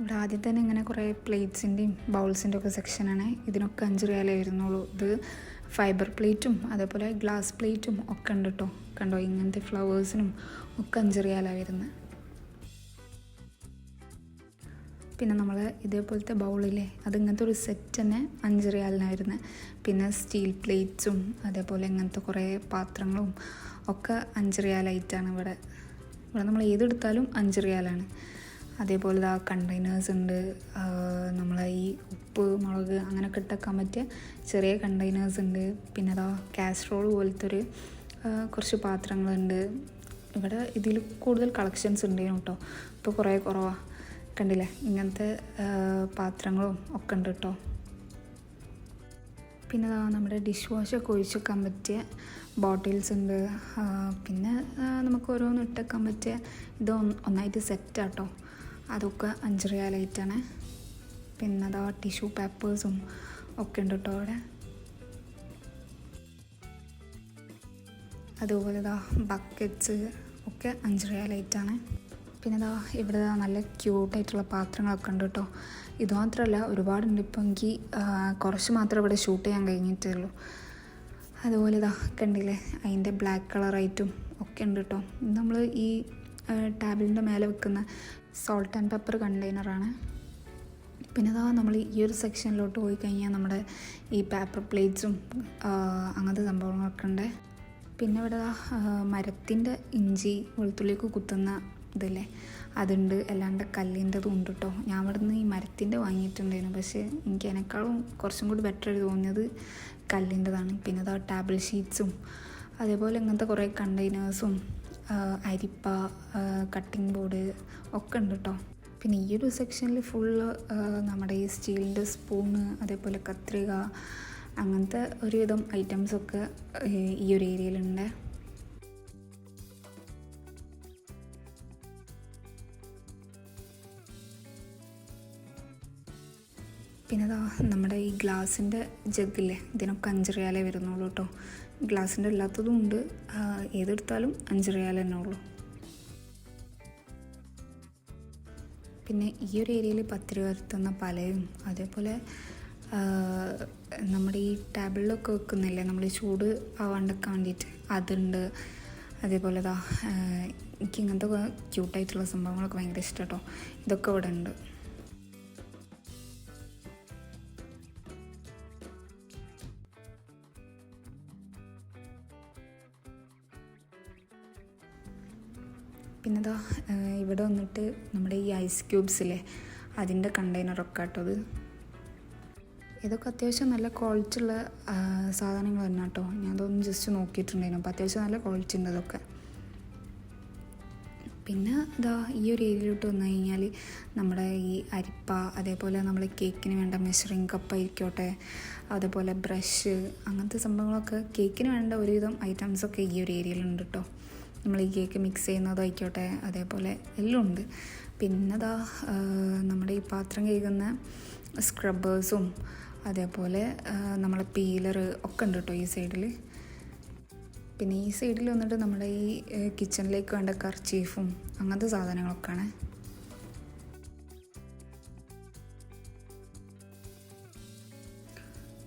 ഇവിടെ ആദ്യം തന്നെ ഇങ്ങനെ കുറേ പ്ലേറ്റ്സിന്റെയും ബൗൾസിന്റെ ഒക്കെ സെക്ഷനാണ്. ഇതിനൊക്കെ അഞ്ച് റിയാലേ വരുന്നുള്ളൂ. ഇത് ഫൈബർ പ്ലേറ്റും അതേപോലെ ഗ്ലാസ് പ്ലേറ്റും ഒക്കെ ഉണ്ട് കേട്ടോ കണ്ടോ ഇങ്ങനത്തെ ഫ്ലവേഴ്സിനും ഒക്കെ അഞ്ച് റിയാലാണ് വരുന്നത് പിന്നെ നമ്മൾ ഇതേപോലത്തെ ബൗളില്ലേ അത് ഇങ്ങനത്തെ ഒരു സെറ്റ് തന്നെ അഞ്ച് റിയാലിനായിരുന്നു പിന്നെ സ്റ്റീൽ പ്ലേറ്റ്സും അതേപോലെ ഇങ്ങനത്തെ കുറേ പാത്രങ്ങളും ഒക്കെ അഞ്ച് റിയാലായിട്ടാണ് ഇവിടെ. ഇവിടെ നമ്മൾ ഏതെടുത്താലും അഞ്ച് റിയാലാണ്. അതേപോലെ ആ കണ്ടെയ്നേഴ്സ് ഉണ്ട്. നമ്മളെ ഈ ഉപ്പ് മുളക് അങ്ങനെയൊക്കെ ഇട്ടേക്കാൻ പറ്റിയ ചെറിയ കണ്ടെയ്നേഴ്സ് ഉണ്ട്. പിന്നെ അതാ കാസറോൾ പോലത്തെ ഒരു കുറച്ച് പാത്രങ്ങളുണ്ട്. ഇവിടെ ഇതിൽ കൂടുതൽ കളക്ഷൻസ് ഉണ്ടായിരുന്നു കേട്ടോ. ഇപ്പോൾ കുറേ കുറവാണ് കണ്ടില്ലേ? ഇങ്ങനത്തെ പാത്രങ്ങളും ഒക്കെ ഉണ്ട് കേട്ടോ. പിന്നെ നമ്മുടെ ഡിഷ് വാഷൊക്കെ ഒക്കെ വെക്കാൻ പറ്റിയ ബോട്ടിൽസ് ഉണ്ട് പിന്നെ നമുക്ക് ഓരോന്ന് ഇട്ടേക്കാൻ പറ്റിയ ഇത് ഒന്ന് ഒന്നായിട്ട് സെറ്റാട്ടോ അതൊക്കെ അഞ്ച് റിയാലായിട്ടാണ് പിന്നെ അതാ ടിഷ്യൂ പേപ്പേഴ്സും ഒക്കെ ഉണ്ട് കേട്ടോ അവിടെ. അതുപോലെ ഇതാ ബക്കറ്റ്സ് ഒക്കെ അഞ്ച് റിയാലായിട്ടാണ് പിന്നെ ഇതാ ഇവിടെ നല്ല ക്യൂട്ടായിട്ടുള്ള പാത്രങ്ങളൊക്കെ ഉണ്ട് കേട്ടോ ഇത് മാത്രമല്ല ഒരുപാടുണ്ട് ഇപ്പം എനിക്ക് കുറച്ച് മാത്രമേ ഇവിടെ ഷൂട്ട് ചെയ്യാൻ കഴിഞ്ഞിട്ടേ ഉള്ളൂ അതുപോലെ ഇതാ കണ്ടില്ലേ അതിന്റെ ബ്ലാക്ക് കളറായിട്ടും ഒക്കെ ഉണ്ട് കേട്ടോ നമ്മൾ ഈ ടാബിളിന്റെ മേലെ വെക്കുന്ന സോൾട്ട് ആൻഡ് പെപ്പർ കണ്ടെയ്നറാണ് പിന്നെ ഇതാ നമ്മൾ ഈ ഒരു സെക്ഷനിലോട്ട് പോയി കഴിഞ്ഞാൽ നമ്മുടെ ഈ പേപ്പർ പ്ലേറ്റ്സും അങ്ങനത്തെ സംഭവങ്ങളൊക്കെ ഉണ്ട്. പിന്നെ ഇവിടെ മരത്തിന്റെ ഇഞ്ചി വെളുത്തുള്ളിയൊക്കെ കുത്തുന്ന ഇതില്ലേ അതുണ്ട്. അല്ലാണ്ട് കല്ലിന്റെതും ഉണ്ട് കേട്ടോ ഞാൻ ഇവിടെ നിന്ന് ഈ മരത്തിന്റെ വാങ്ങിയിട്ടുണ്ടായിരുന്നു. പക്ഷേ എനിക്ക് അതിനേക്കാളും കുറച്ചും കൂടി ബെറ്റർ തോന്നിയത് കല്ലിന്റെതാണ്. പിന്നെ ഇതാ ടാബിൾ ഷീറ്റ്സും അതേപോലെ ഇങ്ങനത്തെ കുറേ കണ്ടെയ്നേഴ്സും അരിപ്പ കട്ടിംഗ് ബോർഡ് ഒക്കെ ഉണ്ട് കേട്ടോ പിന്നെ ഈ ഒരു സെക്ഷനിൽ ഫുള്ള് നമ്മുടെ ഈ സ്റ്റീലിന്റെ സ്പൂണ് അതേപോലെ കത്രിക അങ്ങനത്തെ ഒരുവിധം ഐറ്റംസൊക്കെ ഈ ഒരു ഏരിയയിലുണ്ട് പിന്നെ നമ്മുടെ ഈ ഗ്ലാസിന്റെ ജഗ്ഗില്ലേ ഇതിനൊക്കെ അഞ്ച് റിയാലേ വരുന്നുള്ളൂ കേട്ടോ ഗ്ലാസിന്റെ അല്ലാത്തതും ഉണ്ട്. ഏതെടുത്താലും അഞ്ച് റിയാൽ തന്നെ ഉള്ളൂ. പിന്നെ ഈ ഒരു ഏരിയയിൽ പത്ത് രൂപ വരുത്തുന്ന പലയും അതേപോലെ നമ്മുടെ ഈ ടേബിളിലൊക്കെ വെക്കുന്നില്ലേ നമ്മൾ ചൂട് ആവാണ്ടൊക്കെ വേണ്ടിയിട്ട് അതുണ്ട്. അതേപോലെ എനിക്ക് ഇങ്ങനത്തെ ക്യൂട്ടായിട്ടുള്ള സംഭവങ്ങളൊക്കെ ഭയങ്കര ഇഷ്ടം കേട്ടോ. ഇതൊക്കെ ഇവിടെ ഉണ്ട്. പിന്നെ ഇതാ ഇവിടെ വന്നിട്ട് നമ്മുടെ ഈ ഐസ് ക്യൂബ്സില്ലേ അതിന്റെ കണ്ടെയ്നറൊക്കെ കേട്ടോ ഇത് ഇതൊക്കെ അത്യാവശ്യം നല്ല ക്വാളിറ്റി ഉള്ള സാധനങ്ങൾ തന്നെ കേട്ടോ ഞാൻ അതൊന്ന് ജസ്റ്റ് നോക്കിയിട്ടുണ്ടായിരുന്നു. അപ്പോൾ അത്യാവശ്യം നല്ല ക്വാളിറ്റി ഉണ്ട് ഇതൊക്കെ. പിന്നെ ഇതാ ഈ ഒരു ഏരിയയിലോട്ട് വന്നു കഴിഞ്ഞാൽ നമ്മുടെ ഈ അരിപ്പ അതേപോലെ നമ്മൾ കേക്കിന് വേണ്ട മെഷറിങ് കപ്പ് ആയിക്കോട്ടെ അതേപോലെ ബ്രഷ് അങ്ങനത്തെ സംഭവങ്ങളൊക്കെ കേക്കിന് വേണ്ട ഒരുവിധം ഐറ്റംസൊക്കെ ഈ ഒരു ഏരിയയിലുണ്ട് കേട്ടോ നമ്മൾ ഈ കേക്ക് മിക്സ് ചെയ്യുന്നതായിക്കോട്ടെ അതേപോലെ എല്ലാം ഉണ്ട്. പിന്നെ ദാ നമ്മുടെ ഈ പാത്രം കഴുകുന്ന സ്ക്രബ്ബേഴ്സും അതേപോലെ നമ്മളെ പീലർ ഒക്കെ ഉണ്ട് കേട്ടോ ഈ സൈഡിൽ പിന്നെ ഈ സൈഡിൽ വന്നിട്ട് നമ്മുടെ ഈ കിച്ചണിലേക്ക് വേണ്ട കർച്ചീഫും അങ്ങനത്തെ സാധനങ്ങളൊക്കെയാണ്.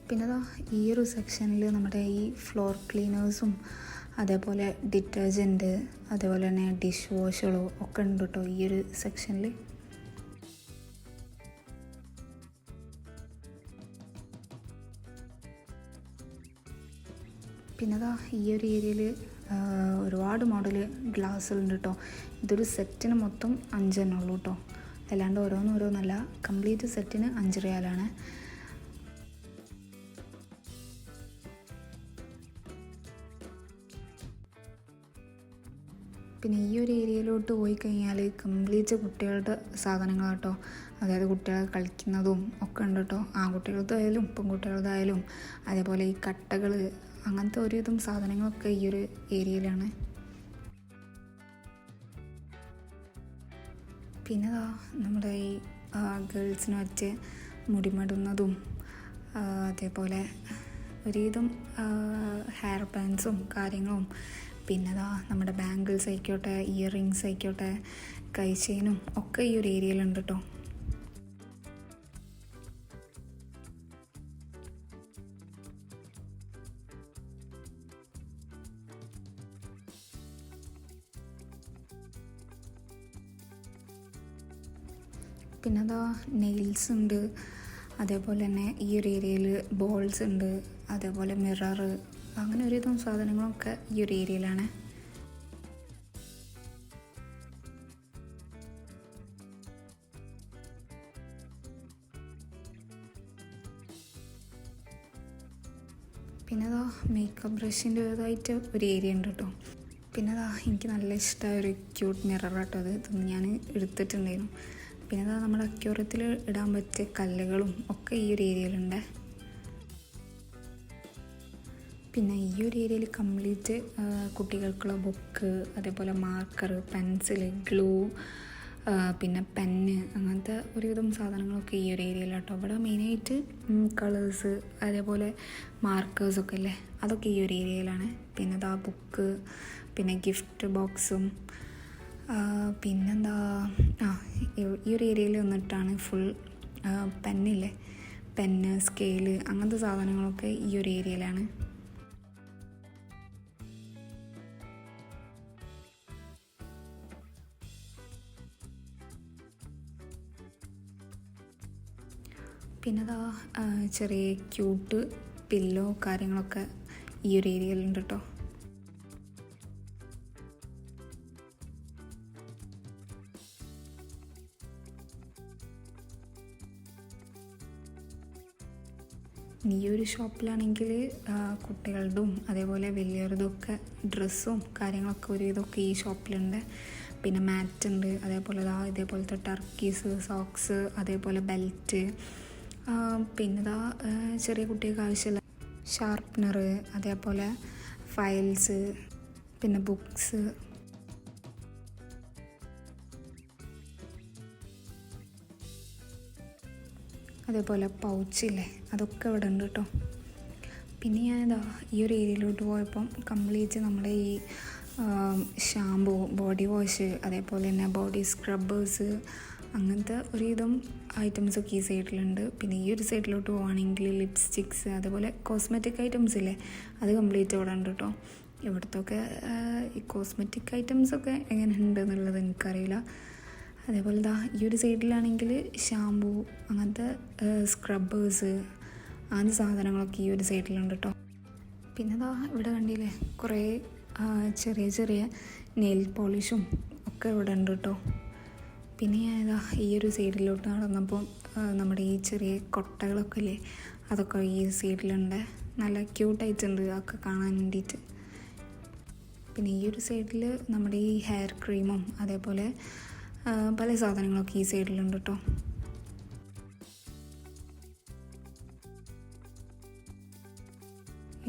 പിന്നെ ഈ ഒരു സെക്ഷനിൽ നമ്മുടെ ഈ ഫ്ലോർ ക്ലീനേഴ്സും അതേപോലെ ഡിറ്റർജന്റ് അതേപോലെ തന്നെ ഡിഷ് വാഷുകളും ഒക്കെ ഉണ്ട് കേട്ടോ ഈ ഒരു സെക്ഷനിൽ പിന്നെ ദാ ഈ ഒരു ഏരിയയിൽ ഒരുപാട് മോഡൽ ഗ്ലാസ്സുകളുണ്ട് കേട്ടോ ഇതൊരു സെറ്റിന് മൊത്തം അഞ്ചെണ്ണുള്ളൂ കേട്ടോ അല്ലാണ്ട് ഓരോന്നോരോന്നല്ല കംപ്ലീറ്റ് സെറ്റിന് അഞ്ച് റിയാലാണ് പിന്നെ ഈ ഒരു ഏരിയയിലോട്ട് പോയി കഴിഞ്ഞാൽ കംപ്ലീറ്റ് കുട്ടികളുടെ സാധനങ്ങൾ കേട്ടോ അതായത് കുട്ടികൾ കളിക്കുന്നതും ഒക്കെ ഉണ്ട് കേട്ടോ ആൺകുട്ടികളതായാലും പെൺകുട്ടികളതായാലും അതേപോലെ ഈ കട്ടകൾ അങ്ങനത്തെ ഒരുവിധം സാധനങ്ങളൊക്കെ ഈ ഒരു ഏരിയയിലാണ്. പിന്നെ നമ്മുടെ ഈ ഗേൾസിന് വെച്ച് മുടിമടുന്നതും അതേപോലെ ഒരുവിധം ഹെയർ ബാൻസും കാര്യങ്ങളും പിന്നെ അതാ നമ്മുടെ ബാംഗിൾസ് ആയിക്കോട്ടെ ഇയർ റിങ്സ് ആയിക്കോട്ടെ കൈ ഒക്കെ ഈ ഒരു ഏരിയയിലുണ്ട് കേട്ടോ പിന്നെ അതാ നെയിൽസ് ഉണ്ട് അതേപോലെ തന്നെ ഈ ഒരു ഏരിയയിൽ ബോൾസ് ഉണ്ട് അതേപോലെ മിററ് അങ്ങനെ ഒരുവിധം സാധനങ്ങളൊക്കെ ഈ ഒരു ഏരിയയിലാണ്. പിന്നെ അതാ മേക്കപ്പ് ബ്രഷിന്റെ ഇതായിട്ട് ഒരു ഏരിയ ഉണ്ട് കേട്ടോ. പിന്നെ അതാ എനിക്ക് നല്ല ഇഷ്ടമായ ഒരു ക്യൂട്ട് മിറർ കേട്ടോ അത്. ഇതൊന്ന് ഞാൻ എടുത്തിട്ടുണ്ടായിരുന്നു. പിന്നെ അതാ നമ്മുടെ അക്യൂറത്തിൽ ഇടാൻ പറ്റിയ കല്ലുകളും ഒക്കെ ഈ ഒരു ഏരിയയിലുണ്ട്. പിന്നെ ഈ ഒരു ഏരിയയിൽ കംപ്ലീറ്റ് കുട്ടികൾക്കുള്ള ബുക്ക് അതേപോലെ മാർക്കർ പെൻസിൽ ഗ്ലൂ പിന്നെ പെന്ന് അങ്ങനത്തെ ഒരുവിധം സാധനങ്ങളൊക്കെ ഈ ഒരു ഏരിയയിലാട്ടോ. ഇവിടെ മെയിനായിട്ട് കളേഴ്സ് അതേപോലെ മാർക്കേഴ്സൊക്കെ അല്ലേ? അതൊക്കെ ഈ ഒരു ഏരിയയിലാണ്. പിന്നെ അതാ ബുക്ക് പിന്നെ ഗിഫ്റ്റ് ബോക്സും പിന്നെന്താ ആ ഈ ഒരു ഏരിയയിൽ വന്നിട്ടാണ് ഫുൾ പെന്നില്ലേ പെന്ന് സ്കെയിൽ അങ്ങനത്തെ സാധനങ്ങളൊക്കെ ഈ ഒരു ഏരിയയിലാണ്. പിന്നെ അതാ ചെറിയ ക്യൂട്ട് പില്ലോ കാര്യങ്ങളൊക്കെ ഈ ഒരു ഏരിയയിലുണ്ട് കേട്ടോ ഈ ഒരു ഷോപ്പിലാണെങ്കിൽ കുട്ടികളുടെയും അതേപോലെ വലിയവരുടെയും ഒക്കെ ഡ്രസ്സും കാര്യങ്ങളൊക്കെ ഒരു ഇതൊക്കെ ഈ ഷോപ്പിലുണ്ട് പിന്നെ മാറ്റ് ഉണ്ട് അതേപോലെ ഇതാ ഇതേപോലത്തെ ടർക്കീസ് സോക്സ് അതേപോലെ ബെൽറ്റ് പിന്നെ ഇതാ ചെറിയ കുട്ടികൾക്ക് ആവശ്യമുള്ള ഷാർപ്പ്നർ അതേപോലെ ഫയൽസ് പിന്നെ ബുക്സ് അതേപോലെ പൗച്ചില്ലേ അതൊക്കെ ഇവിടെ ഉണ്ട് കേട്ടോ പിന്നെ ഞാനിതാ ഈ ഒരു ഏരിയയിലോട്ട് പോയപ്പം കംപ്ലീറ്റ് നമ്മുടെ ഈ ഷാമ്പൂ ബോഡി വാഷ് അതേപോലെ തന്നെ ബോഡി സ്ക്രബ്ബേഴ്സ് അങ്ങനത്തെ ഒരുവിധം ഐറ്റംസൊക്കെ ഈ സൈഡിലുണ്ട് പിന്നെ ഈ ഒരു സൈഡിലോട്ട് പോവുകയാണെങ്കിൽ ലിപ്സ്റ്റിക്സ് അതുപോലെ കോസ്മെറ്റിക് ഐറ്റംസ് ഇല്ലേ? അത് കംപ്ലീറ്റ് ഇവിടെ ഉണ്ട് കേട്ടോ ഇവിടുത്തൊക്കെ ഈ കോസ്മെറ്റിക് ഐറ്റംസൊക്കെ എങ്ങനെ ഉണ്ട് എന്നുള്ളത് എനിക്കറിയില്ല. അതേപോലെ ഇതാ ഈ ഒരു സൈഡിലാണെങ്കിൽ ഷാമ്പൂ അങ്ങനത്തെ സ്ക്രബ്ബേഴ്സ് അങ്ങനത്തെ സാധനങ്ങളൊക്കെ ഈ ഒരു സൈഡിലുണ്ട് കേട്ടോ പിന്നെ ഇതാ ഇവിടെ കണ്ടില്ലേ കുറേ ചെറിയ ചെറിയ നെയിൽ പോളിഷും ഒക്കെ ഇവിടെ ഉണ്ട് കേട്ടോ പിന്നെ ഞാനിതാ ഈ ഒരു സൈഡിലോട്ട് നടന്നപ്പോൾ നമ്മുടെ ഈ ചെറിയ കൊട്ടകളൊക്കെ ഇല്ലേ അതൊക്കെ ഈ സൈഡിലുണ്ട്. നല്ല ക്യൂട്ടായിട്ടുണ്ട് അതൊക്കെ കാണാൻ വേണ്ടിയിട്ട്. പിന്നെ ഈ ഒരു സൈഡിൽ നമ്മുടെ ഈ ഹെയർ ക്രീമും അതേപോലെ പല സാധനങ്ങളൊക്കെ ഈ സൈഡിലുണ്ട് കേട്ടോ.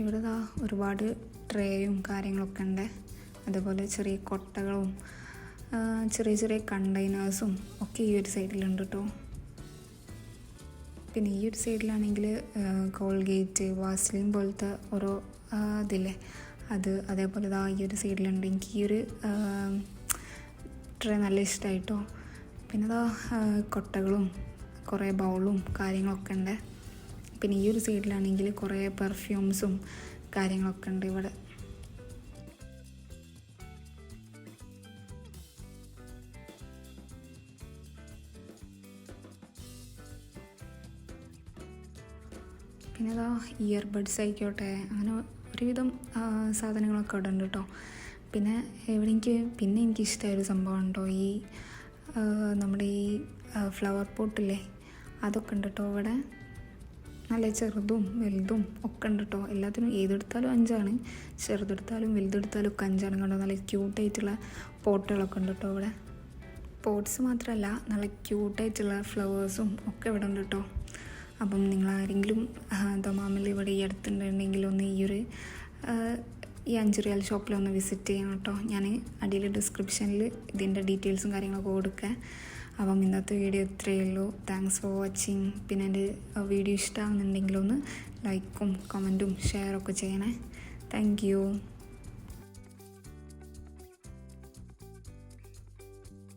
ഇവിടെ ഒരുപാട് ട്രേയും കാര്യങ്ങളൊക്കെ ഉണ്ട്. അതുപോലെ ചെറിയ കൊട്ടകളും ചെറിയ ചെറിയ കണ്ടെയ്നേഴ്സും ഒക്കെ ഈ ഒരു സൈഡിലുണ്ട് കേട്ടോ പിന്നെ ഈ ഒരു സൈഡിലാണെങ്കിൽ കോൾഗേറ്റ് വാസ്ലിൻ പോലത്തെ ഓരോ ഇതില്ലേ അത് അതേപോലെ ഇതാ ഈ ഒരു സൈഡിലുണ്ട്. എനിക്ക് ഈ ഒരു ട്രേ നല്ല ഇഷ്ടമായിട്ടോ. പിന്നെ ഇതാ കൊട്ടകളും കുറേ ബൗളും കാര്യങ്ങളൊക്കെ ഉണ്ട്. പിന്നെ ഈ ഒരു സൈഡിലാണെങ്കിൽ കുറേ പെർഫ്യൂംസും കാര്യങ്ങളൊക്കെ ഉണ്ട് ഇവിടെ. പിന്നെ അതാ ഇയർബഡ്സ് ആയിക്കോട്ടെ അങ്ങനെ ഒരുവിധം സാധനങ്ങളൊക്കെ ഉണ്ട് കേട്ടോ പിന്നെ എനിക്ക് പിന്നെ എനിക്ക് ഇഷ്ടമായൊരു സംഭവം ഉണ്ടോ ഈ നമ്മുടെ ഈ ഫ്ലവർ പോട്ടില്ലേ അതൊക്കെ ഉണ്ട് കേട്ടോ ഇവിടെ നല്ല ചെറുതും വലുതും ഒക്കെ ഉണ്ട് കേട്ടോ എല്ലാത്തിനും ഏതെടുത്താലും അഞ്ചാണ്. ചെറുതെടുത്താലും വലുതെടുത്താലും ഒക്കെ അഞ്ചാണ് കണ്ടോ? നല്ല ക്യൂട്ടായിട്ടുള്ള പോട്ടുകളൊക്കെ ഉണ്ട് കേട്ടോ ഇവിടെ പോട്ട്സ് മാത്രമല്ല നല്ല ക്യൂട്ടായിട്ടുള്ള ഫ്ലവേഴ്സും ഒക്കെ ഇവിടെ ഉണ്ട് കേട്ടോ അപ്പം നിങ്ങൾ ആരെങ്കിലും ദമാമിൽ ഇവിടെ ഈ അടുത്തുണ്ടെങ്കിൽ ഒന്ന് ഈ ഒരു ഈ അഞ്ച് ഷോപ്പിൽ ഒന്ന് വിസിറ്റ് ചെയ്യണം കേട്ടോ. ഞാൻ അടിയിൽ ഡിസ്ക്രിപ്ഷനിൽ ഇതിന്റെ ഡീറ്റെയിൽസും കാര്യങ്ങളൊക്കെ കൊടുക്കാം. അപ്പം ഇന്നത്തെ വീഡിയോ ഇത്രയേ ഉള്ളൂ. താങ്ക്സ് ഫോർ വാച്ചിങ് പിന്നെ എന്റെ വീഡിയോ ഇഷ്ടമാകുന്നുണ്ടെങ്കിൽ ഒന്ന് ലൈക്കും കമന്റും ഷെയറൊക്കെ ചെയ്യണേ. താങ്ക്